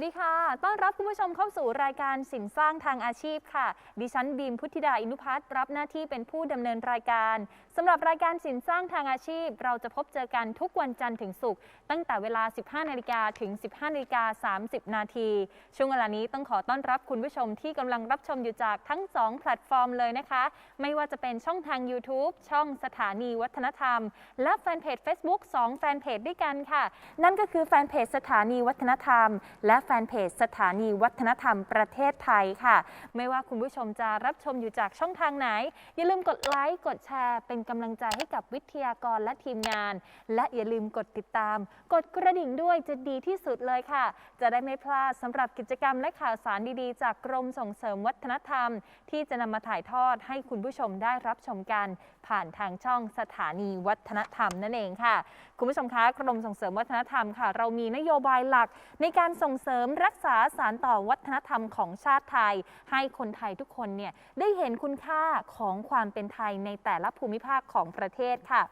วัสดีค่ะ ต้อนรับคุณผู้ชมเข้าสู่รายการสินสร้างทางอาชีพค่ะ ดิฉันบีมพุทธิดาอินุพัฒน์รับหน้าที่เป็นผู้ดำเนินรายการสำหรับรายการสินสร้างทางอาชีพ เราจะพบเจอกันทุกวันจันทร์ถึงศุกร์ตั้งแต่เวลา 15 นาฬิกาถึง 15 นาฬิกา 30 นาที ช่วงเวลานี้ต้องขอต้อนรับคุณผู้ชมที่กำลังรับชมอยู่จากทั้ง 2 แพลตฟอร์มเลยนะคะ ไม่ว่าจะเป็นช่องทาง YouTube ช่องสถานีวัฒนธรรม และแฟนเพจ Facebook 2 แฟนเพจด้วยกันค่ะ นั่นก็คือแฟนเพจสถานีวัฒนธรรม และแฟนเพจสถานีวัฒนธรรมประเทศไทยค่ะ ไม่ว่าคุณผู้ชมจะรับชมอยู่จากช่องทางไหน อย่าลืมกดไลค์กดแชร์ เป็นกำลังใจให้กับวิทยากรและทีมงาน และอย่าลืมกดติดตาม กดกระดิ่งด้วยจะดีที่สุดเลยค่ะ จะได้ไม่พลาดสำหรับกิจกรรมและข่าวสารดีๆ จากกรมส่งเสริมวัฒนธรรม ที่จะนำมาถ่ายทอดให้คุณผู้ชมได้รับชมกัน ผ่านทางช่องสถานีวัฒนธรรมนั่นเองค่ะ คุณผู้ชมคะกรมส่งเสริมวัฒนธรรมค่ะ เรามีนโยบายหลัก ในการส่งเสริมรักษาสารต่อวัฒนธรรมของชาติไทย ให้คนไทยทุกคนเนี่ยได้เห็นคุณค่าของความเป็นไทยในแต่ละภูมิภาคของประเทศค่ะ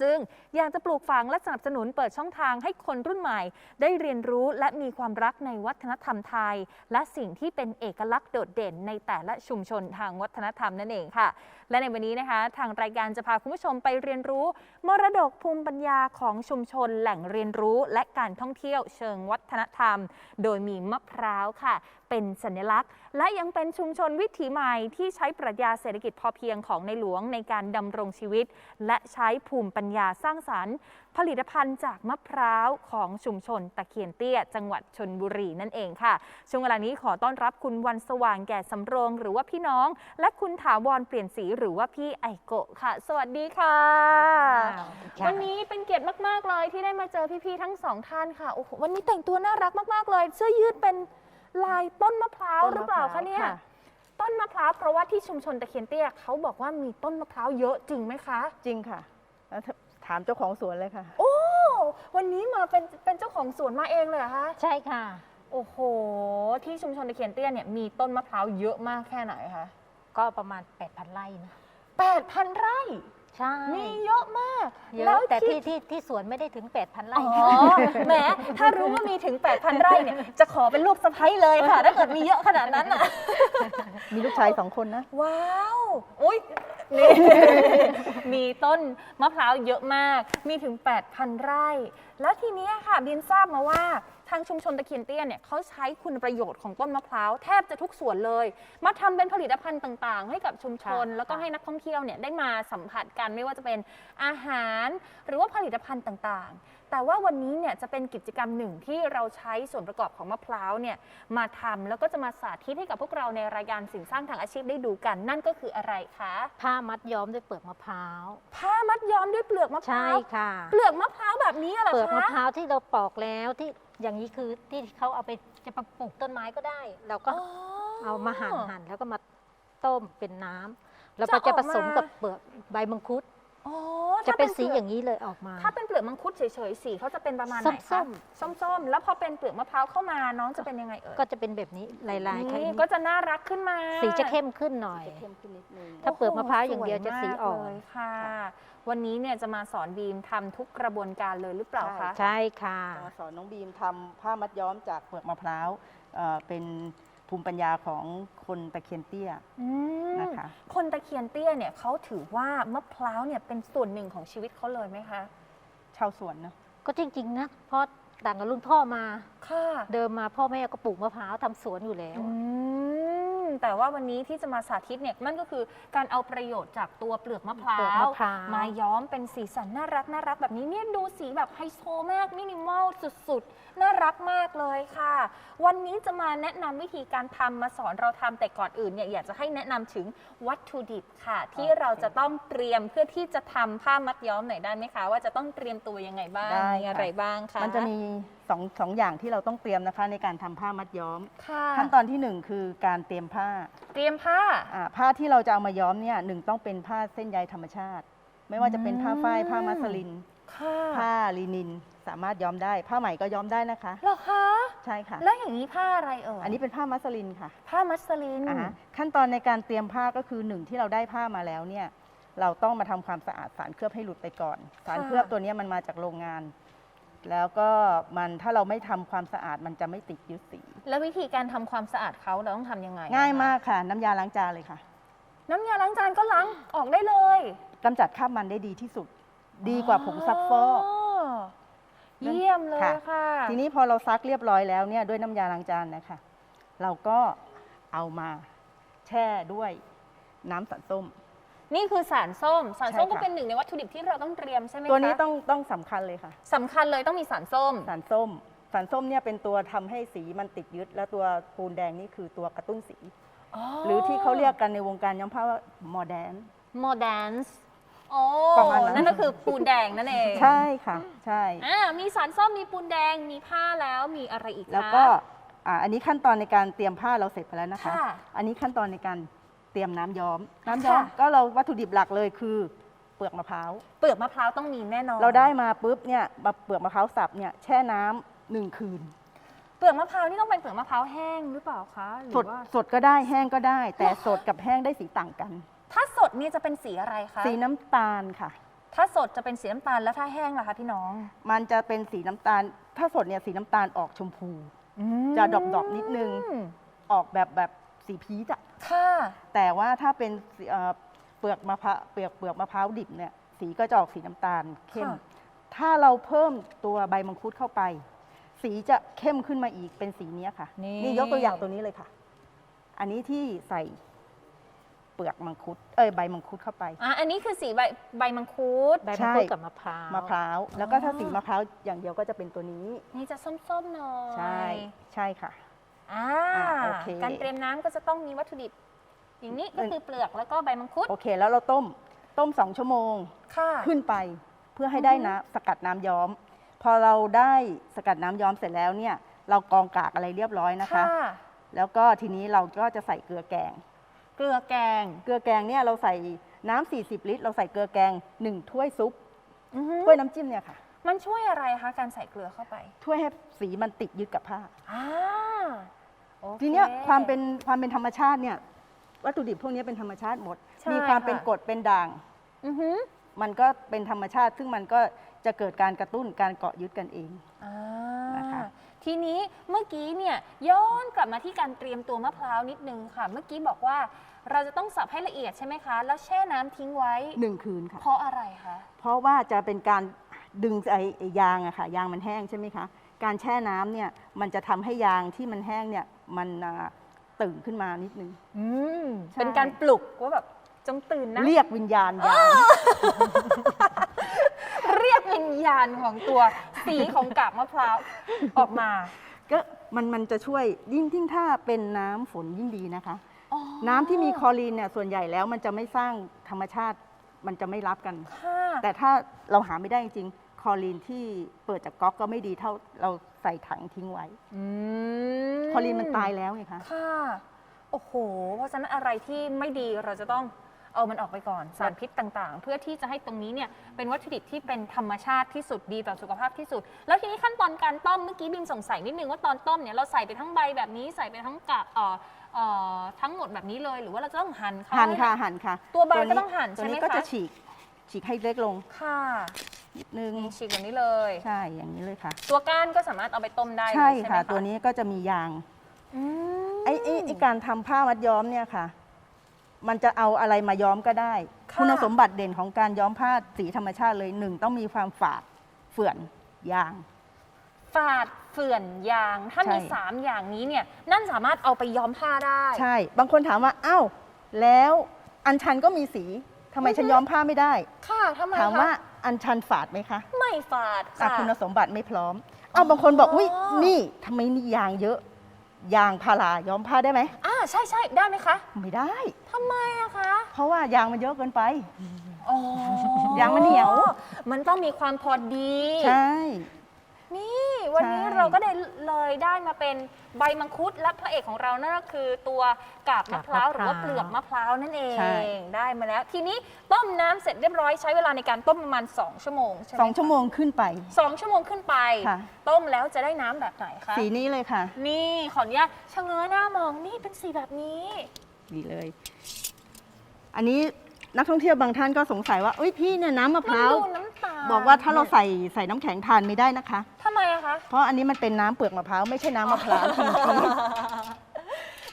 ซึ่งอยากจะปลูกฝังและสนับสนุนเปิดช่องทางให้คนรุ่นใหม่ ได้เรียนรู้และมีความรักในวัฒนธรรมไทย และสิ่งที่เป็นเอกลักษณ์โดดเด่นในแต่ละชุมชนทางวัฒนธรรมนั่นเองค่ะ และในวันนี้นะคะ ทางรายการจะพาคุณผู้ชมไปเรียนรู้ มรดกภูมิปัญญาของชุมชนแหล่งเรียนรู้และการท่องเที่ยวเชิงวัฒนธรรม โดยมีมะพร้าวค่ะ เป็นสัญลักษณ์ และยังเป็นชุมชนวิถีใหม่ที่ใช้ปรัชญาเศรษฐกิจพอเพียงของในหลวงในการดำรงชีวิต และใช้ภูมิปัญญาสร้างสรรค์ ผลิตภัณฑ์จากมะพร้าวของชุมชนตะเคียนเตี้ย จังหวัดชนบุรีนั่นเองค่ะ ช่วงเวลานี้ขอต้อนรับคุณวันสว่างแก่สำโรงหรือว่าพี่น้อง และคุณถาวรเปลี่ยนสีหรือว่าพี่ไอโกะค่ะ สวัสดีค่ะ วันนี้เป็นเกียรติมากๆเลยที่ได้มาเจอพี่ๆทั้งสองท่านค่ะโอ้โหวันนี้แต่งตัวน่ารักมากๆเลยเสื้อยืดเป็นลายต้นมะพร้าวหรือเปล่าคะเนี่ยต้นมะพร้าวเพราะว่าที่ชุมชนตะเคียนเตี้ยเขาบอกว่ามีต้นมะพร้าวเยอะจริงไหมคะ จริงค่ะแล้ว ถามเจ้าของสวนเลยค่ะ โอ้ วันนี้มาเป็นเป็นเจ้าของสวนมาเองเลยเหรอคะ ใช่ค่ะ โอ้โห ที่ชุมชนตะเคียนเตี้ยเนี่ยมีต้นมะพร้าวเยอะมากแค่ไหนคะ ก็ประมาณ 8,000 ไร่นะ8,000 ไร่ ใช่ มีเยอะมากเยแล้วอะแต่ที่ที่ที่สวนไม่ได้ถึง 8,000 ไร่อ๋อแหม ถ้ารู้ว่ามีถึง 8,000 ไร่เนี่ย จะขอเป็นลูกสะใภ้เลยค่ะ ถ้าเกิดมีเยอะขนาดนั้นอะ มีลูกชายสองคนนะ ว้าว อุ้ย นี่ มีต้นมะพร้าวเยอะมาก มีถึง 8,000 ไร่ แล้วทีเนี้ยค่ะ บินทราบมาว่า ทางชุมชนตะเคียนเตี้ยเนี่ยเขาใช้คุณประโยชน์ของต้นมะพร้าวแทบจะทุกส่วนเลย มาทำเป็นผลิตภัณฑ์ต่างๆ ให้กับชุมชน ค่ะแล้วก็ให้นักท่องเที่ยวเนี่ยได้มาสัมผัสกันไม่ว่าจะเป็นอาหาร หรือว่าผลิตภัณฑ์ต่างๆ แต่ว่าวันนี้เนี่ยจะเป็นกิจกรรมหนึ่งที่เราใช้ส่วนประกอบของมะพร้าวเนี่ยมาทำแล้วก็จะมาสาธิตให้กับพวกเราในรายการสินสร้างทางอาชีพได้ดูกัน นั่นก็คืออะไรคะผ้ามัดย้อมด้วยเปลือกมะพร้าว ผ้ามัดย้อมด้วยเปลือกมะพใช่ร้าวค่ะ เปลือกมะพร้าวแบบนี้เหรอคะ เปลือกมะพร้าวที่เราปอกแล้วที่ อย่างนี้คือที่เขาเอาไปจะมาปลูกต้นไม้ก็ได้ เราก็อ๋อเอามาหั่นหั่นแล้วก็มาต้มเป็นน้ำแล้วจะก็จะออกผสมมากับเปลือกใบมังคุด อ๋อจะถ้าเป็นสีปลืกอย่างนี้เลยออกมา ถ้าเป็นเปลือกมังคุดเฉยๆสีเขาจะเป็นประมาณไหนส้คะมส้มๆแล้วพอเป็นเปลือกมะพร้าวเข้ามาน้องจะเป็นยังไงเอ่ยก็จะเป็นแบบนี้ลายๆนี่ค่ะก็จะน่ารักขึ้นมา สีจะเข้มขึ้นหน่อยเข้มขึ้นนิดนึง ถ้าเปลือกมะพร้าวอย่างเดียวโโหจะสีอ่อนวยมากเลยค่ะ วันนี้เนี่ยจะมาสอนบีมทำทุกกระบวนการเลยหรือเปล่าคะ ใช่ค่ะ จะมาสอนน้องบีมทำผ้ามัดย้อมจากเปลือกมะพร้าวเอ่อเป็นภูมิปัญญาของคนตะเคียนเตี้ยอืมนะคะ คนตะเคียนเตี้ยเนี่ยเขาถือว่ามะพร้าวเนี่ยเป็นส่วนหนึ่งของชีวิตเขาเลยไหมคะ ชาวสวนเนอะก็จริง ๆ นะเพราะต่างกับรุ่นพ่อมา ค่ะเดิมมาพ่อแม่ก็ปลูกมะพร้าวทำสวนอยู่แล้ว อืม แต่ว่าวันนี้ที่จะมาสาธิตเนี่ยนั่นก็คือการเอาประโยชน์จากตัวเปลือกมะพร้าเปลือกว มะพร้าว มาย้อมเป็นสีสันน่ารักน่ารักแบบนี้เนี่ยดูสีแบบไฮโซมากมินิมอลสุดๆ น่ารักมากเลยค่ะ วันนี้จะมาแนะนำวิธีการทำมาสอนเราทำแต่ก่อนอื่นเนี่ยอยากจะให้แนะนำถึงวัตถุดิบค่ะ ที่เราจะต้องเตรียมเพื่อที่จะทำผ้ามัดย้อมหน่อยได้ไหมคะ ว่าจะต้องเตรียมตัวยังไงบ้างได้มีอะไรค่ะ บ้างคะ มันจะมี สองสองอย่างที่เราต้องเตรียมนะคะในการทำผ้ามัดย้อม ค่ะขั้นตอนที่หนึ่งคือการเตรียมผ้าเตรียมผ้า อ่าผ้าที่เราจะเอามาย้อมเนี่ยหนึ่งต้องเป็นผ้าเส้นใยธรรมชาติ ไม่ว่าจะเป็นผ้าฝ้ายผ้ามัสลิน ค่ะผ้าลินินสามารถย้อมได้ ผ้าไหมก็ย้อมได้นะคะ เหรอคะ ใช่ค่ะ แล้วอย่างนี้ผ้าอะไรเอ่ยอันนี้เป็นผ้ามัสลินค่ะผ้ามัสลิน อ่าฮะขั้นตอนในการเตรียมผ้าก็คือหนึ่งที่เราได้ผ้ามาแล้วเนี่ยเราต้องมาทำความสะอาดสารเคลือบให้หลุดไปก่อน สารค่ะ เคลือบตัวเนี้ยมันมาจากโรงงาน แล้วก็มันถ้าเราไม่ทำความสะอาดมันจะไม่ติดยึดสี แล้ววิธีการทำความสะอาดเขาเราต้องทำยังไงง่ายนะคะมากค่ะ น้ำยาล้างจานเลยค่ะน้ำยาล้างจานก็ล้างออกได้เลยกำจัดคราบมันได้ดีที่สุด ดีกว่าผงซักฟอก เยี่ยมเลยค่ะ ค่ะทีนี้พอเราซักเรียบร้อยแล้วเนี่ยด้วยน้ำยาล้างจานนะคะ เราก็เอามาแช่ด้วยน้ำสันส้ม นี่คือสารส้ม สารส้มใช่ก็ค่ะเป็นหนึ่งในวัตถุดิบที่เราต้องเตรียมใช่ไหมคะตัวนี้ต้องต้องสำคัญเลยค่ะ สำคัญเลยต้องมีสารส้ม สารส้ม สารส้มเนี่ยเป็นตัวทำให้สีมันติดยึด และตัวปูนแดงนี่คือตัวกระตุ้นสี หรือที่เขาเรียกกันในวงการย้อมผ้าว่าโมเดน โมเดนส์โอ้ประมาณนั้น นั่นก็คือปูนแดงนั่นเองใช่ค่ะ ใช่ อ่ามีสารส้มมีปูนแดงมีผ้าแล้วมีอะไรอีกคะ แล้วก็อ่าอันนี้ขั้นตอนในการเตรียมผ้าเราเสร็จไปแล้วนะคะ ค่ะ อันนี้ขั้นตอนในการ เตรียมน้ำย้อม น้ำย้อม ค่ะ ก็เราวัตถุดิบหลักเลยคือเปลือกมะพร้าว เปลือกมะพร้าวต้องมีแน่นอนเราได้มาปุ๊บเนี่ยมาเปลือกมะพร้าวสับเนี่ยแช่น้ำหนึ่งคืน เปลือกมะพร้าวนี่ต้องเป็นเปลือกมะพร้าวแห้งหรือเปล่าคะหรืสอดว่าสดก็ได้แห้งก็ได้ แต่เหรอคะสดกับแห้งได้สีต่างกัน ถ้าสดนี่จะเป็นสีอะไรคะสีน้ำตาลค่ะ ถ้าสดจะเป็นสีน้ำตาลแล้วถ้าแห้งล่ะคะพี่น้องมันจะเป็นสีน้ำตาล ถ้าสดเนี่ยสีน้ำตาลออกชมพู จะดอกๆนิดนึง อืม ออกแบบแบบสีพีชอะ ค่ะ แต่ว่าถ้าเป็นสีเอ่อเปลือกมะพร้าวเปลือกเปลือกมะพร้าวดิบเนี่ยสีก็จะออกสีน้ำตาลเข้ม ค่ะ ถ้าเราเพิ่มตัวใบมังคุดเข้าไป สีจะเข้มขึ้นมาอีกเป็นสีเนี้ยค่ะ นี่ยกตัวอย่างตัวนี้เลยค่ะ อันนี้ที่ใส่เปลือกมังคุด เอ้ยใบมังคุดเข้าไป อะอันนี้คือสีใบใบมังคุด ใบใช่มะกรูดกับมะพร้าว มะพร้าว แล้วก็ถ้าอ๋อสีมะพร้าวอย่างเดียวก็จะเป็นตัวนี้ นี่จะส้มๆหน่อย ใช่ ใช่ค่ะ อ่าอ่าโอเค การเตรียมน้ำก็จะต้องมีวัตถุดิบ อย่างนี้ก็คือเปลือกแล้วก็ใบมังคุดโอเค แล้วเราต้มต้มสองชั่วโมงค่ะ ขึ้นไปเพื่อให้ได้น้ำสกัดน้ำย้อม พอเราได้สกัดน้ำย้อมเสร็จแล้วเนี่ย เรากรองกากอะไรเรียบร้อยนะคะค่ะแล้วก็ทีนี้เราก็จะใส่เกลือแกง เกลือแกง เกลือแกงเนี่ยเราใส่น้ำ40 ลิตร เราใส่เกลือแกง 1 ถ้วยซุปอือหือถ้วยน้ำจิ้มเนี่ยค่ะมันช่วยอะไรคะการใส่เกลือเข้าไปถ้วยให้สีมันติดยึดกับผ้า อ่า โอคทีเนี้ยความเป็นความเป็นธรรมชาติเนี่ยวัตถุดิบพวกนี้เป็นธรรมชาติหมด ใช่มีความค่ะเป็นกรดเป็นด่าง อือหือมันก็เป็นธรรมชาติ ซึ่งมันก็จะเกิดการกระตุ้นการเกาะยึดกันเอง อ่านะคะ ทีนี้เมื่อกี้เนี่ยย้อนกลับมาที่การเตรียมตัวมะพร้าวนิดนึงค่ะ เมื่อกี้บอกว่าเราจะต้องสับให้ละเอียดใช่ไหมคะ แล้วแช่น้ำทิ้งไว้ หนึ่งคืนค่ะ เพราะอะไรคะ เพราะว่าจะเป็นการดึงไอ้ไอ้ยางอะค่ะยางมันแห้งใช่ไหมคะ การแช่น้ำเนี่ยมันจะทำให้ยางที่มันแห้งเนี่ย มันอ่าตื่นขึ้นมานิดนึง อืมใช่ เป็นการปลุกว่าแบบจงตื่นนะ เรียกวิญญาณยางเรียกวิญญาณของตัวสีของกากมะพร้าวออกมา ก็มันมันจะช่วยยิ่งยิ่งถ้าเป็นน้ำฝนยิ่งดีนะคะอ๋อน้ำที่มีคลอรีนเนี่ยส่วนใหญ่แล้วมันจะไม่สร้างธรรมชาติมันจะไม่รับกัน ค่ะแต่ถ้าเราหาไม่ได้จริงๆคลอรีนที่เปิดจากก๊อกก็ไม่ดีเท่าเรา ใส่ถังทิ้งไว้อืมคลอรีนมันตายแล้วไงคะ ค่ะ โอ้โห เพราะฉะนั้นอะไรที่ไม่ดีเราจะต้องเอามันออกไปก่อนสารพิษต่างๆ เพื่อที่จะให้ตรงนี้เนี่ยเป็นวัตถุดิบที่เป็นธรรมชาติที่สุดดีต่อสุขภาพที่สุด แล้วทีนี้ขั้นตอนการต้มเมื่อกี้บินสงสัยนิดนึงว่าตอนต้มเนี่ยเราใส่ไปทั้งใบแบบนี้ใส่ไปทั้งกะเอ่อเอ่อทั้งหมดแบบนี้เลยหรือว่าเราจะต้องหั่นเขาหั่นให้ค่ะหั่นค่ะตัวใบก็นี้ต้องหั่นตัวใช่ไหมนี้ก็คะจะฉีกฉีกให้เล็กลง ค่ะ นิดนึงนี่ฉีกแบบนี้เลย ใช่อย่างนี้เลยค่ะ ตัวก้านก็สามารถเอาไปต้มได้เลยใช่ใช่ไหมค่ะคะตัวนี้ก็จะมียางอืมไอ้ไอ้ไอ้การทำผ้ามัดย้อมเนี่ยค่ะ มันจะเอาอะไรมาย้อมก็ได้ค่ะคุณสมบัติเด่นของการย้อมผ้าสีธรรมชาติเลยหนึ่งต้องมีความฝาดเฝื่อนยาง ฝาดเฟื่อนยาง ถ้าใช่มี3อย่างนี้เนี่ย นั่นสามารถเอาไปย้อมผ้าได้ ใช่ บางคนถามว่าอ้าวแล้วอัญชันก็มีสีทำไมฉันย้อมผ้าไม่ได้ ค่ะทำไมถามคะว่า อัญชันฝาดไหมคะไม่ฝาดอะค่ะ คุณสมบัติไม่พร้อม เอาบางคนบอกอ๋ออุ้อุ้ยนี่ทำไมนี่ยางเยอะ ยางพาราย้อมผ้าได้ไหม อ่าใช่ใช่ได้ไหมคะไม่ได้ ทำไมอะคะเพราะว่ายางมันเยอะเกินไป อ๋อยางมันเหนียว มันต้องมีความพอดี ใช่ นี่วันนี้ใช่เราก็ได้เลยได้มาเป็นใบมังคุดและพระเอกของเรานั่นก็คือตัวกาบมะพร้าวหรือว่าเปลือกมะพร้าวนั่นเองใช่ได้มาแล้ว ทีนี้ต้มน้ำเสร็จเรียบร้อยใช้เวลาในการต้มประมาณ 2 ชั่วโมงใช่ไหมสองชั่วโมงขึ้นไปสองชั่วโมงขึ้นไปค่ะต้มแล้วจะได้น้ำแบบไหนคะสีนี้เลยค่ะ นี่ขออนุญาตชะเง้อหน้ามองนี่เป็นสีแบบนี้นี่เลย อันนี้นักท่องเที่ยวบางท่านก็สงสัยว่าเอ้ยพี่เนี่ยน้ำมะพมันร้าวดูน้ำตาลบอกว่าถ้าเราใส่ใส่น้ำแข็งทานไม่ได้นะคะ ทเพราะอันนี้มันเป็นน้ำเปลือกมะพร้าวไม่ใช่น้ำมะพร้าวจริง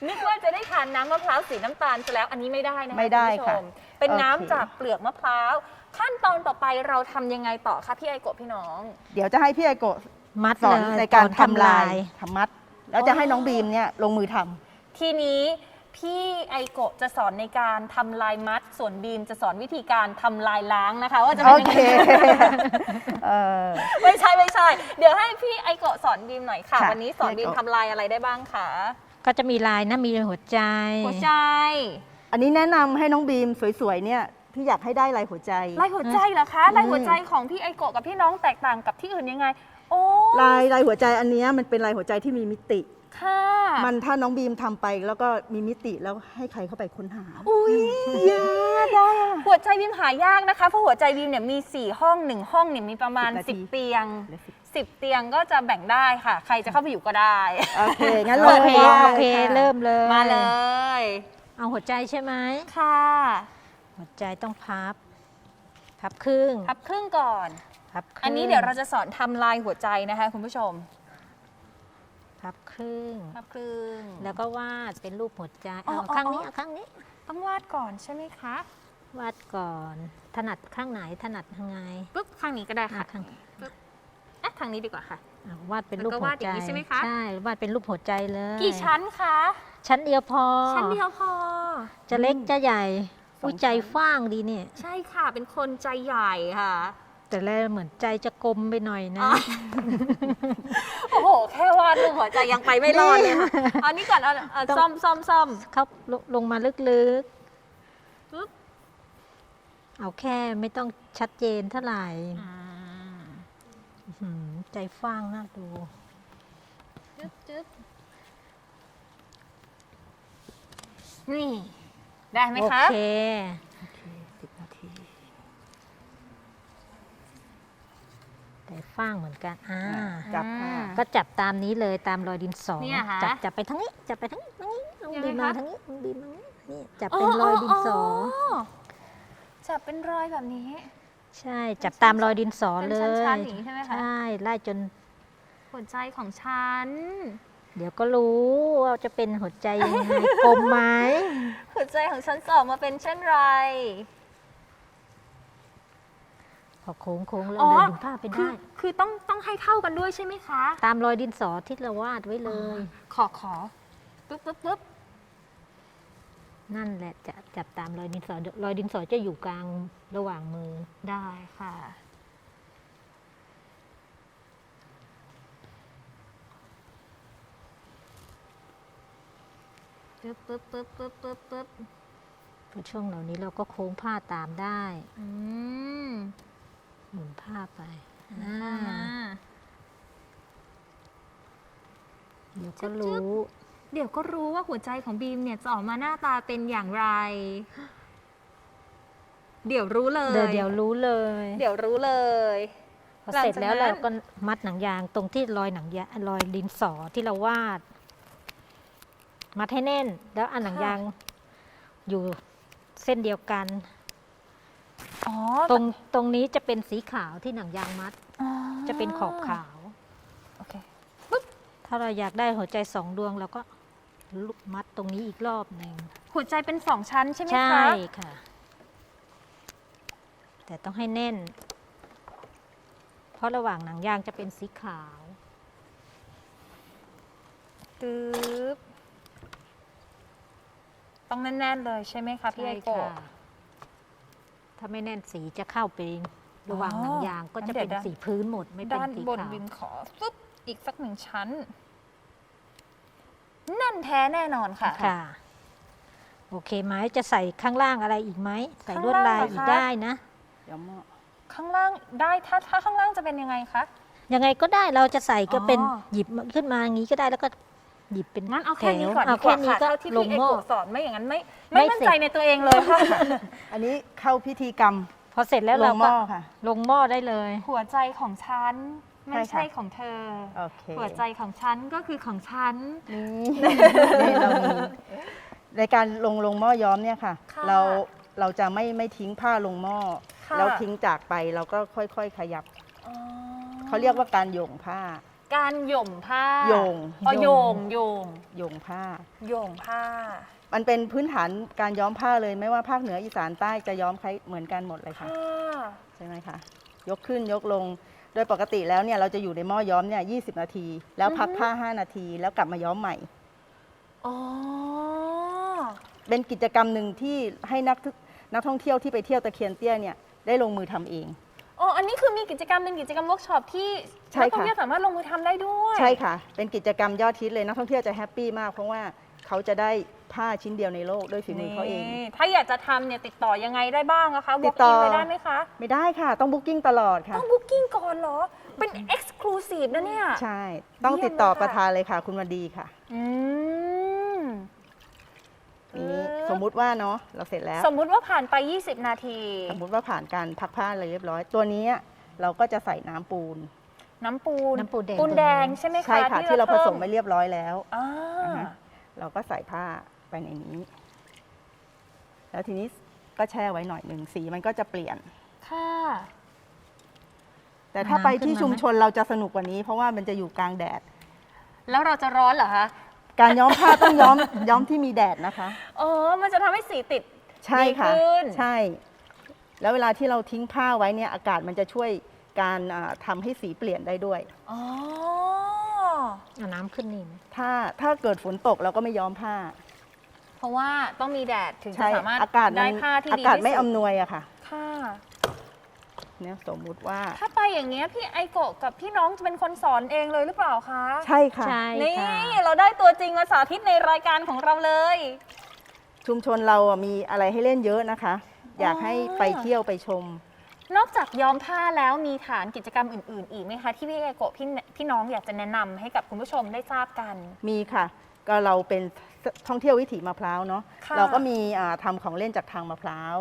นึกว่าจะได้ทานน้ำมะพร้าวสีน้ำตาลซะแล้วอันนี้ไม่ได้นะคะไม่ได้ณผู้ชค่ะมเป็นโอเคน้ำจากเปลือกมะพร้าวขั้นตอนต่อไปเราทำยังไงต่อคะพี่ไอโกะพี่น้อง ๆเดี๋ยวจะให้พี่ไอโกะมัดสอนเลยในการก่อทำลายทำมัด แล้วจะให้น้องบีมเนี่ยลงมือทำ ทีนี้ พี่ไอโกะจะสอนในการทำลายมัด ส่วนบีมจะสอนวิธีการทำลายล้างนะคะ ว่าจะเป็โอนยังเคไง เออไม่ใช่ไม่ใช่ เดี๋ยวให้พี่ไอโกะสอนบีมหน่อยค่ะ ค่ะวันนี้สอนบีมพี่ไอโกะ ทำลายอะไรได้บ้างคะก็จะมีลายนะมีหัวใจ หัวใจอันนี้แนะนำให้น้องบีมสวยๆเนี่ยพี่อยากให้ได้ลายหัวใจ ลายหัวใจเหรอคะลายหัวใจของพี่ไอโกะกับพี่น้องแตกต่างกับที่อื่นยังไง โอ้ลายลายหัวใจอันเนี้ยมันเป็นลายหัวใจที่มีมิติ ค่ะมันถ้าน้องบีมทำไปแล้วก็มีมิติแล้วให้ใครเข้าไปค้นหา อุ้ยยากได้อะหัวใจบีมหายากนะคะ เพราะหัวใจบีมเนี่ยมี 4 ห้อง 1 ห้องเนี่ยมีประมาณสิบนาที10 เตียงเหลือสิบ10 เตียงก็จะแบ่งได้ค่ะ ใครจะเข้าไปอยู่ก็ได้ โอเค งั้นโอเลยเคได้โอเคค่ะเริ่มเลย มาเลย เอาหัวใจใช่ไหมค่ะ หัวใจต้องพับ พับครึ่ง พับครึ่งก่อน พับครึ่งอันนี้เดี๋ยวเราจะสอนทำลายหัวใจนะคะคุณผู้ชม พับครึ่ง พับครึ่ง แล้วก็วาดเป็นรูปหัวใจอ๋อเอาอ๋อข้างนี้อ๋อ เอาข้างนี้ ต้องวาดก่อนใช่ไหมคะวาดก่อน ถนัดข้างไหนถนัดทางไงปุ๊บข้างนี้ก็ได้อะค่ะข้างอะทางนี้ดีกว่าค่ะ อะวาดเป็นรูปแล้วก็หัวาวดอใจย่างนี้ใช่ไหมคะใช่วาดเป็นรูปหัวใจเลยกี่ชั้นคะชั้นเดียวพอ ชั้นเดียวพอ จะเล็กจะใหญ่ สองอุ้ยใจชั้น ฟ้างดีเนี่ย ใช่ค่ะ เป็นคนใจใหญ่ค่ะ แต่แล้วเหมือนใจจะกลมไปหน่อยนะอ๋อโอ้โห แค่วาดรูปหัวใจยังไปไม่รอดเลยค่ะเอานี้ก่อนเอาเอาต้อง ซ่อมซ่อมซ่อมเขาลงลงมาลึกปึ๊บๆ เอาแค่ไม่ต้องชัดเจนเท่าไหร่อ่าอื้อหือใจฟ้างน่าดู จึ๊บจึ๊บนี่ ได้ไหมโอคะ เค โอเคสิบนาที ใจ ฟ้างเหมือนกันอ่าจับค่ะ ก็จับตามนี้เลยตามรอยดินสอเนี่ยค่ะจับจับไปทั้งนี้ จับไปทั้งนี้ทั้งนี้ลองยังไงดีมาคะทั้งนี้ลองดีมาทั้งนี้นี่จับเป็นรอยดินสอจับเป็นรอยแบบนี้ ใช่ จับตามรอยดินสอเป็นเลยชั้นๆอย่างนี้ใช่ไหมคะใช่ไล่จนหัวใจของฉันเดี๋ยวก็รู้ว่าจะเป็นหัวใจยังไงกลมไหมหัวใจของฉันจะออกมาเป็นเช่นไร พอโค้งโค้งแล้วอ๋อ เดินถึงผ้าไปคือได้คือต้องต้องให้เท่ากันด้วยใช่ไหมคะ ตามรอยดินสอที่เราวาดไว้เลย ขอขอปึ๊บปึ๊บปึ๊บนั่นแหละจะจับตามรอยดินสอรอยดินสอจะอยู่กลางระหว่างมือ ได้ค่ะ ปึ๊บปึ๊บปึ๊บปึ๊บปึ๊บปึ๊บพอช่วงเหล่านี้เราก็โค้งผ้าตามได้ อืม หมุนผ้าไปอ่าอ่าเดี๋ยวก็รู้ เดี๋ยวก็รู้ว่าหัวใจของบีมเนี่ยจะออกมาหน้าตาเป็นอย่างไร เดี๋ยวรู้เลย เดี๋ยวเดี๋ยวรู้เลย เดี๋ยวรู้เลยพอเสร็จแล้วหลังจากนั้นเราก็มัดหนังยางตรงที่รอยหนังยางรอยดินสอที่เราวาด มัดให้แน่น แล้วอันหนังยางอยู่เส้นเดียวกัน อ๋อตรงตรงนี้จะเป็นสีขาวที่หนังยางมัด อ๋อจะเป็นขอบขาว โอเคถ้าเราอยากได้หัวใจสองดวงเราก็ลุกมัดตรงนี้อีกรอบหนึ่งหัวใจเป็นสองชั้นใช่ไหมใช่คะค่ะ แต่ต้องให้แน่น เพราะระหว่างหนังยางจะเป็นสีขาวตึ๊บต้องแน่น ๆ เลยใช่ไหมคะพี่ไอโกะ ใช่ค่ะ ถ้าไม่แน่นสีจะเข้าไประหว่างอ๋อหนังยางก็จะงั้นเดี๋เป็ยนวสีพื้นหมดไม่เป็นด้านสีบนขาวบินขอฟึบอีกสักหนึ่งชั้นแน่นแท้แน่นอนค่ะค่ะ โอเคไหมจะใส่ข้างล่างอะไรอีกไหมใส่ลวดลายข้างล่างเหรออีกคะได้นะเดี๋ยวหม้อข้างล่างได้ถ้าถ้าข้างล่างจะเป็นยังไงคะยังไงก็ได้เราจะใส่ก็เป็นอ๋อหยิบขึ้นมาอย่างนี้ก็ได้แล้วก็ หยิบเป็นงั้นเอาแค่นี้ก่อนถวดีกว่าแค่นี้ค่ะก็เท่าที่ลพี่งไอหม้อโกะสอนไม่อย่างนั้นไม่ไม่ไม่มั่นเสร็จใจในตัวเองเลยค่ะ อันนี้เข้าพิธีกรรม พอเสร็จแล้วลเรางหก็ม้อค่ะลงหม้อได้เลย หัวใจของฉันไม่ใช่ใช่ค่ะของเธอโอเคหัวใจของฉันก็คือของฉันนี่นี่เรามีในการลงลงหม้อย้อมเนี่ยค่ะค่ะเราเราจะไม่ไม่ทิ้งผ้าลงหม้อค่ะแล้วทิ้งจากไปเราก็ค่อย ๆ ขยับอ๋อเขาเรียกว่าการโยงผ้า การหย่มผ้าโยงอ๋อโยงโยงโยงผ้า โยงผ้า มันเป็นพื้นฐานการย้อมผ้าเลยไม่ว่าภาคเหนืออีสานใต้จะย้อมคล้ายเหมือนกันหมดเลยค่ะ ค่ะใช่ไหมคะ ยกขึ้นยกลง โดยปกติแล้วเนี่ยเราจะอยู่ในหม้อย้อมเนี่ยยีนาที แล้วพักผ้า 5 นาที แล้วกลับมาย้อมใหม่ อ๋อ เป็นกิจกรรมหนึ่งที่ให้นักทุนักท่องเที่ยวที่ไปเที่ยวตะเคียนเตี้ยเนี่ยได้ลงมือทำเอง อ๋อ อันนี้คือมีกิจกรรมเป็นกิจกรรมเวิร์กช็อปที่ใช่นักค่ะท่องเที่ยวสามารถลงมือทำได้ด้วย ใช่ค่ะ เป็นกิจกรรมยอดฮิตเลยนักท่องเที่ยวจะแฮปปี้มาก เพราะว่าเขาจะได้ผ้าชิ้นเดียวในโลกด้วยฝีมือเขาเอง นี่ถ้าอยากจะทำเนี่ยติดต่อยังไงได้บ้างอะคะติวอดล์กต่อิอนไปได้ไหมคะ ไม่ได้ค่ะ ต้องบุ๊กิ้งตลอดค่ะ ต้องบุ๊กิ้งก่อนเหรอ เป็นเอ็กซ์คลูซีฟนะเนี่ย ใช่ ต้องเยี่ยมติดต่อเลยค่ะประธานเลยค่ะ คุณวันดีค่ะ อืมที นี้เออสมมุติว่าเนาะเราเสร็จแล้ว สมมุติว่าผ่านไป 20 นาที สมมุติว่าผ่านการพักผ้าอะไรเรียบร้อย ตัวนี้เราก็จะใส่น้ำปูน น้ำปูนน้ำปูนแดง ปูนแดงตัวนี้ใช่ไหมคะใช่ค่ะที่เราผสมพิ่ไว้เรียบร้อยแล้วอ่าอ่าฮะเราก็ใส่ผ้าไปในนี้ แล้วทีนี้ก็แช่ไว้หน่อยหนึ่งสีมันก็จะเปลี่ยน ค่ะ แต่ถ้าน้ำไปขึ้นที่มาไหมชุมชนเราจะสนุกกว่านี้ เพราะว่ามันจะอยู่กลางแดด แล้วเราจะร้อนเหรอคะ การย้อมผ้าต้องย้อมย้อมที่มีแดดนะคะ อ๋อ มันจะทำให้สีติดใช่ค่ะดีขึ้น ใช่ แล้วเวลาที่เราทิ้งผ้าไว้เนี่ยอากาศมันจะช่วยการอ่าทำาให้สีเปลี่ยนได้ด้วย อ๋อ เอาน้ำขึ้นนี่ไหมถ้าถ้าเกิดฝนตกเราก็ไม่ย้อมผ้าเพราะว่าต้องมีแดดถึงจะใช่สามารถอากาศได้มันผ้าที่อาดีกาศที่ไม่สุดอำนวยอะค่ะ ค่ะ เนี่ยสมมุติว่า ถ้าไปอย่างเงี้ยพี่ไอโกะกับพี่น้องจะเป็นคนสอนเองเลยหรือเปล่าคะใช่ค่ะ ใช่นี่ ค่ะ เราได้ตัวจริงมาสาธิตในรายการของเราเลย ชุมชนเราอะมีอะไรให้เล่นเยอะนะคะ อยากให้ไปเที่ยวไปชม นอกจากย้อมผ้าแล้วมีฐานกิจกรรมอื่น ๆ อีกไหมคะที่พี่ไอโกะพี่พี่น้องอยากจะแนะนำให้กับคุณผู้ชมได้ทราบกัน มีค่ะ ก็เราเป็นท่องเที่ยววิถีมะพร้าวเนาะค่ะ เราก็มีอ่าทำของเล่นจากทางมะพร้าว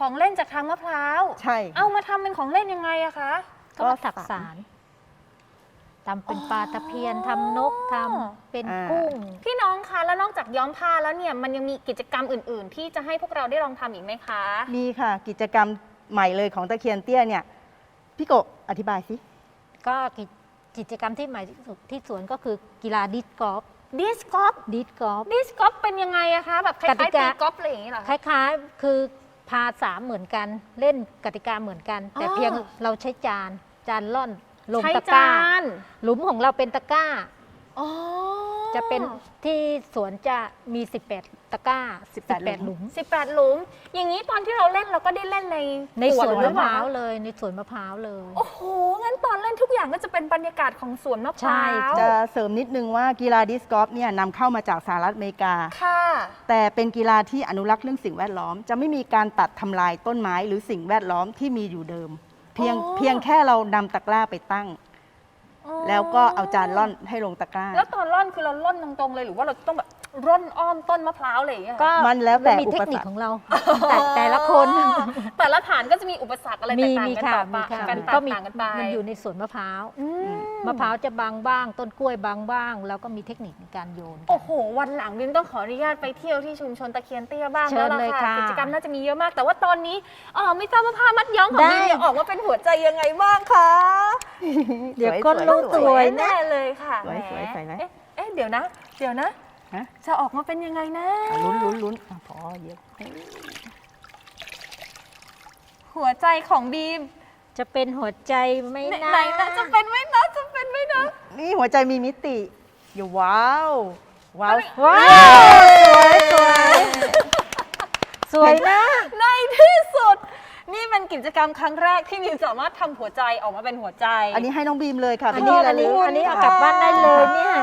ของเล่นจากทางมะพร้าว ใช่เอามาทำเป็นของเล่นยังไงอะคะ ก็มาถักสารทำเป็นปลาตะเพียนทำนกทำเป็นกุ้ง พี่น้องคะแล้วนอกจากย้อมผ้าแล้วเนี่ยมันยังมีกิจกรรมอื่น ๆ ที่จะให้พวกเราได้ลองทำอีกไหมคะ มีค่ะกิจกรรมใหม่เลยของตะเคียนเตี้ยเนี่ยพี่โกะอธิบายสิ ก็กิจกิจกรรมที่ใหม่ที่สุดที่สวนก็คือกีฬาดิสกอล์ฟดิสกอล์ฟดิสกอล์ฟดิสกอล์ฟเป็นยังไงอะคะ แบบคล้ายกติๆกาตีกอล์ฟอะไรอย่างนี้เหรอคคะล้ายๆ คือ พาสามเหมือนกันเล่นกติกาเหมือนกัน แต่อ๋อเพียงเราใช้จานจานล่อนลงใช้ตะกร้าจานหลุมของเราเป็นตะกร้าอ๋อจะเป็นที่สวนจะมี 18 ตะกร้า18 18 หลุม 18 หลุม อย่างนี้ตอนที่เราเล่นเราก็ได้เล่นในในสวนหรืมะอพเปร้าล่าวเลยในสวนมะพร้าวเลย โอ้โห งั้นตอนเล่นทุกอย่างก็จะเป็นบรรยากาศของสวนมะพใช่ร้าวจะเสริมนิดนึงว่ากีฬาดิสกอล์ฟเนี่ยนำเข้ามาจากสหรัฐอเมริกา ค่ะ แต่เป็นกีฬาที่อนุรักษ์เรื่องสิ่งแวดล้อม จะไม่มีการตัดทำลายต้นไม้หรือสิ่งแวดล้อมที่มีอยู่เดิม เพียงอ๋อ เพียงแค่เรานำตะกร้าไปตั้ง อ๋อแล้วก็เอาจานล่อนให้ลงตะกร้า แล้วตอนร่อนคือเราร่อนตรงๆเลยหรือว่าเราจะต้องแบบร่อนอ้อมต้นมะพร้าวอะไรอย่างเงี้ยก็มันแล้วแต่มีเทคนิคอุปสรรคของเรา แต่แต่ละคน อ๋อแต่ละฐานก็จะมีอุปสรรคอะไรแตมีกต่างมีกันค่ะต่อไปมีค่ะกันแตก็กมีต่างกันไป มันอยู่ในสวนมะพร้าว อืม มะพร้าวจะบางบ้าง ต้นกล้วยบางบ้าง แล้วก็มีเทคนิคในการโยน โอ้โห วันหลังบิมต้องขออนุญาตไปเที่ยวที่ชุมชนตะเคียนเตี้ยบ้างเชิแล้วญล่ะเลยค่ะค่ะ กิจกรรมน่าจะมีเยอะมาก แต่ว่าตอนนี้เออไม่ทราบว่าผ้ามัดย้อมของได้บิมเนี่ยออกมาเป็นหัวใจยังไงบ้างคะเดี๋ยวสวยก็สวยรู้สสววยยแน่นะเลยค่ะสวยแหมสวยใส่ไหมเอ๊ะเอ๊ะเดี๋ยวนะ เดี๋ยวนะ ฮะ จะออกมาเป็นยังไงนะ อะลุ้นลุ้นลุ้นอะพอเยอะหัวใจของบีม จะเป็นหัวใจไหม่ไหนนะ ไหนนะจะเป็นไหมนะจะเป็นไหมนะ นี่หัวใจมีมิติ อย่าว้าว ว้าวว้าวสวยสวยสวยนะ ในที่สุด นี่เป็นกิจกรรมครั้งแรกที่บิมสามารถทำหัวใจออกมาเป็นหัวใจ อันนี้ให้น้องบีมเลยค่ะอัเป็นนนี้ที่อัระนลึนี้กอันนี้เอากลับบ้านได้เลยเนี่ย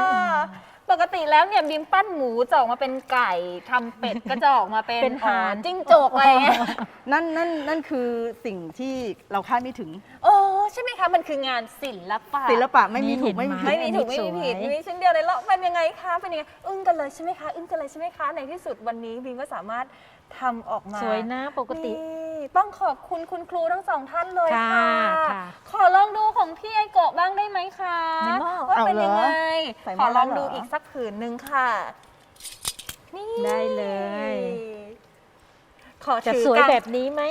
ปกติแล้วเนี่ยบิมปั้นหมูจะออกมาเป็นไก่ทำเป็ดก็จะออกมาเป็นเป็นห่าน อ๋อจิ้งจกอะไรอย่างเงี้ยนั่นนั่นนั่นคือสิ่งที่เราคาดไม่ถึงโอ้ใช่ไหมคะ มันคืองานศิลปะศิลปะไม่มีนี่ถูเห็กนไม่มีไหมผิด ไม่มีถูกไม่มีผิดสวย มีชิ้นเดียวเลยแล้วเป็นยังไงคะเป็นยังไงอึ้งกันเลยใช่ไหมคะอึ้งกันเลยใช่ไหมคะในที่สุดวันนี้บิมก็สามารถ ทำออกมาสวยนะปกติ นี่ต้องขอบคุณคุณครูทั้งสองท่านเลยค่ะค่ะค่ะขอลองดูของพี่ไอโกะบ้างได้ไหมคะในหม้อว่าเป็นเอาเหรอยังไงใส่หขม้ออลองแล้วเหรอดูอีกสักผืนหนึ่งค่ะ นี่ได้เลย ขอจะถือสวยกาง แบบนี้ไหม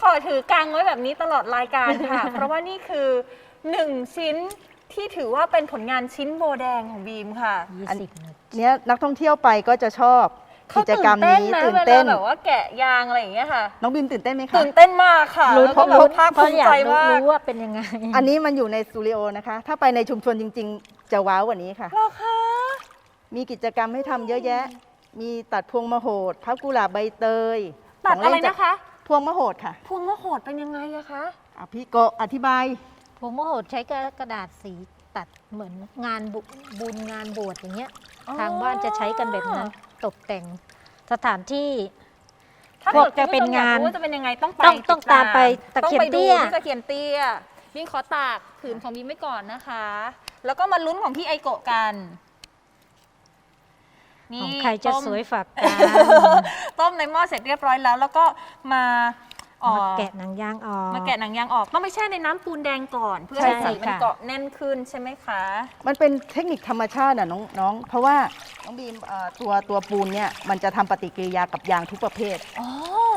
ขอถือกางไว้แบบนี้ตลอดรายการค่ะ เพราะว่านี่คือหนึ่งชิ้นที่ถือว่าเป็นผลงานชิ้นโบแดงของบีมค่ะ ยี่อัน สิบนาทีเนี้ยนักท่องเที่ยวไปก็จะชอบเขา กิจกรรมนี้ไหตื่นเวเต้ลานแบบว่าแกะยางอะไรอย่างเงี้ยค่ะ น้องบิมตื่นเต้นไหมคะ ตื่นเต้นมากค่ะรู้แล้วเพก็ราะแบบรู้ภาคเพภูราะมิอยาใจกรู้มากรู้ว่าเป็นยังไง อันนี้มันอยู่ในสตูดิโอนะคะ ถ้าไปในชุมชนจริง ๆ จะว้าวกว่านี้ค่ะเหรอคะมีกิจกรรมให้ทำเยอะแยะ มีตัดพวงมโหดพับกุหลาบใบเตยตัดขงอะไรเล่จานะกคะ พวงมโหดค่ะ พวงมะโหดเป็นยังไงอะคะอะพี่โกะอธิบายผมโมโหดใช้กระดาษสีตัดเหมือนงานบุบุญงานบวชอย่างเงี้ยอ๋อทางบ้านจะใช้กันแบบนั้น ตกแต่งสถานที่ ถ้าพวกเกิดจะเป็นคุณผู้ชมอยกงานรู้ว่าจะเป็นยังไงต้องไปต้องต้องตามไปตะเคียนต้องไปดูเตี้ยที่ตะเคียนเตี้ยบิงขอตากผืนของบิมไว้ก่อนนะคะ แล้วก็มาลุ้นของพี่ไอโกะกันของใครจะต้ม สวยฝากกัน ต้มในหม้อเสร็จเรียบร้อยแล้ว แล้วก็มา อ๋อมาแกะหนังยางออก มาแกะหนังยางออกต้องไปแช่ในน้ำปูนแดงก่อน เพื่อใช่ให้สีมันค่ะ เกาะแน่นขึ้นใช่ไหมคะ มันเป็นเทคนิคธรรมชาติน่ะน้องน้อง เพราะว่าน้องบีมเอ่อตัวตัวปูนเนี่ยมันจะทำปฏิกิริยากับยางทุกประเภท อ๋อ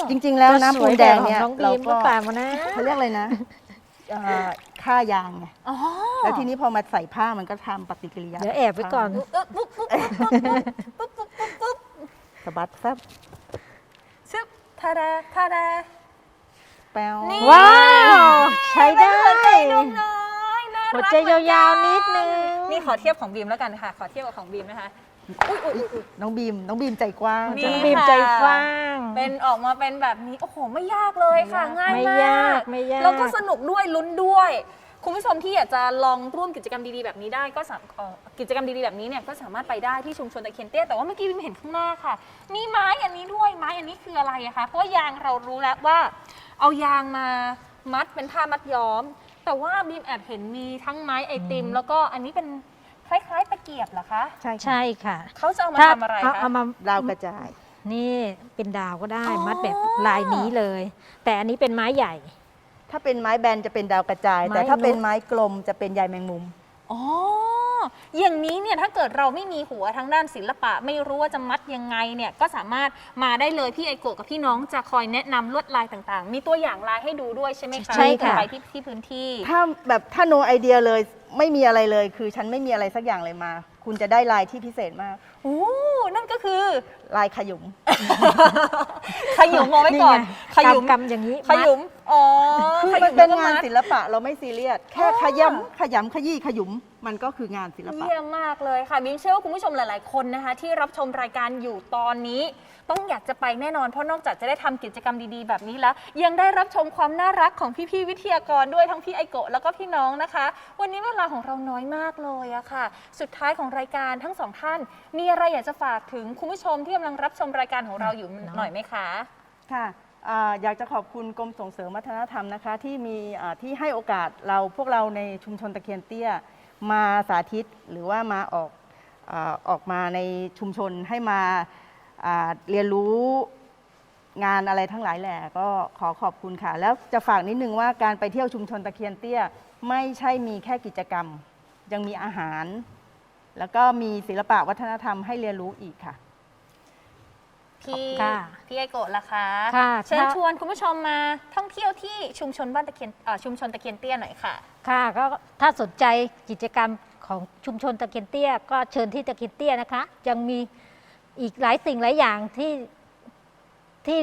จริง ๆ แล้วน้ำปูนแดงเนี่ยจะสวเราแบบของน้องบีมหก็รือเปล่านะ เขาเรียกอะไรนะเอ่อฆ่ายางไงอ๋อแล้วทีนี้พอมาใส่ผ้ามันก็ทำปฏิกิริยาเดี๋ยวแอบไว้ก่อน ปุ๊บปุ๊บปุ๊บปุ๊บปุ๊บปุ๊บปุ๊บปุ๊บสะบัดแฟบชึบทาดาทาดา แป๊วนี่ ว้าว ใช้ได้ หัวใจดวงน้อยน่ารักหัวใจยาวๆนิดนึงนี่ขอเทียบของบีมแล้วกันค่ะ ขอเทียบกับของบีมนะคะอุ้ยอุ้ยอุ๊ยอุ๊ย น้องบีม น้องบีมใจกว้าง นี่น้องบีมใจกว้าง เป็นออกมาเป็นแบบนี้ โอ้โห ไม่ยากเลยค่ะ ง่ายไม่มายากกไม่ยาก แล้วก็สนุกด้วยลุ้นด้วย คุณผู้ชมที่อยากจะลองร่วมกิจกรรมดีๆแบบนี้ได้ก็สามเอ่อกิจกรรมดีๆแบบนี้เนี่ยก็สามารถไปได้ที่ชุมชนตะเคียนเตี้ยแต่ว่าเมื่อกี้บิมเห็นข้างหน้าค่ะมีไม้อันนี้ด้วยไม้อันนี้คืออะไรอะคะเพราะว่ายางเรารู้แล้วว่า เอายางมามัดเป็นผ้ามัดย้อม แต่ว่าบีมแอบเห็นมีทั้งไม้ไอติม แล้วก็อันนี้เป็นคล้ายๆตะเกียบเหรอคะใช่ค่ะใช่ค่ะ เขาจะเอามาถ้าทำอะไรเอาคะ เอามาดาวกระจาย นี่เป็นดาวก็ได้ อ๋อ มัดแบบลายนี้เลย แต่อันนี้เป็นไม้ใหญ่ ถ้าเป็นไม้แบนจะเป็นดาวกระจายไม้แต่ถ้าเป็นนุไม้กลมจะเป็นใยแมงมุม อ๋อ อย่างนี้เนี่ยถ้าเกิดเราไม่มีหัวทางด้านศิลปะ ไม่รู้ว่าจะมัดยังไงเนี่ยก็สามารถมาได้เลยพี่ไอโกะกับพี่น้องจะคอยแนะนำลวดลายต่างๆ มีตัวอย่างลายให้ดูด้วยใช่ไหมคะใช่ค่ะ ไปที่ที่พื้นที่ ถ้าแบบถ้าโนไอเดียเลยไม่มีอะไรเลย คือฉันไม่มีอะไรสักอย่างเลยมา คุณจะได้ลายที่พิเศษมากโอ้นั่นก็คือ ลายขยุม ขยุมมองไว้ก่อนไงขยุมกำๆอย่างนี้ ขยุม อ๋อคือขมันยุเป็นแล้วก็งานมัดศิลปะเราไม่ซีเรียส แค่อ๋อขยำขยำขยี้ขยุมมันก็คืองานศิลปะ เยี่ยมมากเลยค่ะ บิมเชื่อว่าคุณผู้ชมหลาย ๆ คนนะคะ ที่รับชมรายการอยู่ตอนนี้ ต้องอยากจะไปแน่นอนเพราะนอกจากจะได้ทำกิจกรรมดีๆ แบบนี้แล้ว ยังได้รับชมความน่ารักของพี่ๆวิทยากรด้วยทั้งพี่ไอโกะแล้วก็พี่น้องนะคะ วันนี้เวลาของเราน้อยมากเลยอะค่ะ สุดท้ายของรายการทั้งสองท่าน มีอะไรอยากจะฝากถึงคุณผู้ชมที่กำลังรับชมรายการของเราอยู่หน่อยไหมคะ ค่ะอ่าอยากจะขอบคุณกรมส่งเสริมวัฒนธรรมนะคะ ที่มีอ่าที่ให้โอกาสเราพวกเราในชุมชนตะเคียนเตี้ย มาสาธิตหรือว่ามาออกอาออกมาในชุมชนให้มาอ่า เรียนรู้งานอะไรทั้งหลายแหละก็ขอขอบคุณค่ะ แล้วจะฝากนิดนึงว่าการไปเที่ยวชุมชนตะเคียนเตี้ย ไม่ใช่มีแค่กิจกรรม ยังมีอาหาร แล้วก็มีศิลปะวัฒนธรรมให้เรียนรู้อีกค่ะ พี่ค่ะพี่ไอโกะล่ะคะค่ะ เชิญถ้าชวนคุณผู้ชมมาท่องเที่ยวที่ชุมชนบ้านตะเคียนเอ่อชุมชนตะเคียนเตี้ยหน่อยค่ะค่ะก็ถ้าสนใจกิจกรรมของชุมชนตะเคียนเตี้ย ก็เชิญที่ตะเคียนเตี้ยนะคะ ยังมี อีกหลายสิ่งหลายอย่างที่ที่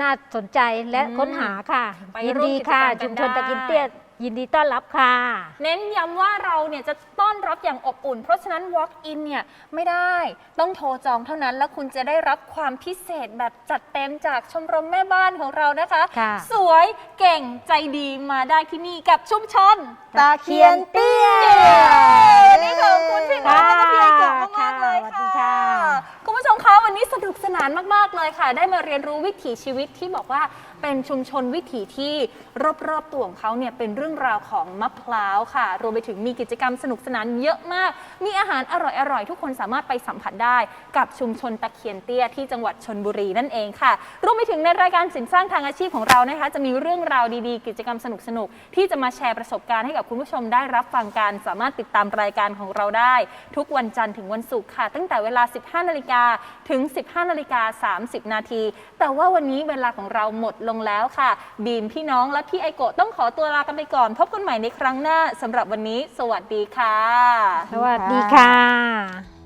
น่าสนใจและอืมค้นหาค่ะ ไปยินร่วมดีค่ะ กิจกรรมกันชุมชนตะเคียนได้เตี้ยยินดีต้อนรับค่ะ เน้นย้ำว่าเราเนี่ยจะต้อนรับอย่างอบอุ่น เพราะฉะนั้น walk in เนี่ยไม่ได้ต้องโทรจองเท่านั้น แล้วคุณจะได้รับความพิเศษแบบจัดเต็มจากชมรมแม่บ้านของเรานะคะ ค่ะ สวยเก่งใจดีมาได้ที่นี่กับชุมชน ตะเคียนเตี้ยวันนี้ขอบคุณพี่น้องและก็พี่ไอโกะมากๆเลยค่ะสวัสดีค่ะ ค่ะคุณผู้ชมคะ วันนี้สนุกสนานมาก ๆ เลยค่ะ ได้มาเรียนรู้วิถีชีวิตที่บอกว่าเป็นชุมชนวิถีที่รอบๆตัวของเขาเนี่ยเป็นเรื่องราวของมะพร้าวค่ะ รวมไปถึงมีกิจกรรมสนุกสนานเยอะมาก มีอาหารอร่อยๆ ทุกคนสามารถไปสัมผัสได้กับชุมชนตะเคียนเตี้ยที่จังหวัดชนบุรีนั่นเองค่ะ รวมไปถึงในรายการสินสร้างทางอาชีพของเรานะคะ จะมีเรื่องราวดีๆ กิจกรรมสนุกๆ ที่จะมาแชร์ประสบการณ์ให้กับคุณผู้ชมได้รับฟังกัน สามารถติดตามรายการของเราได้ ทุกวันจันทร์ถึงวันศุกร์ค่ะ ตั้งแต่เวลา 15นาฬิกาถึง 15นาฬิกา30 นาที แต่ว่าวันนี้เวลาของเราหมดลงแล้วค่ะ บีมพี่น้องและพี่ไอโกะต้องขอตัวลากันไปก่อน พบกันใหม่ในครั้งหน้าสำหรับวันนี้ สวัสดีค่ะ สวัสดีค่ะ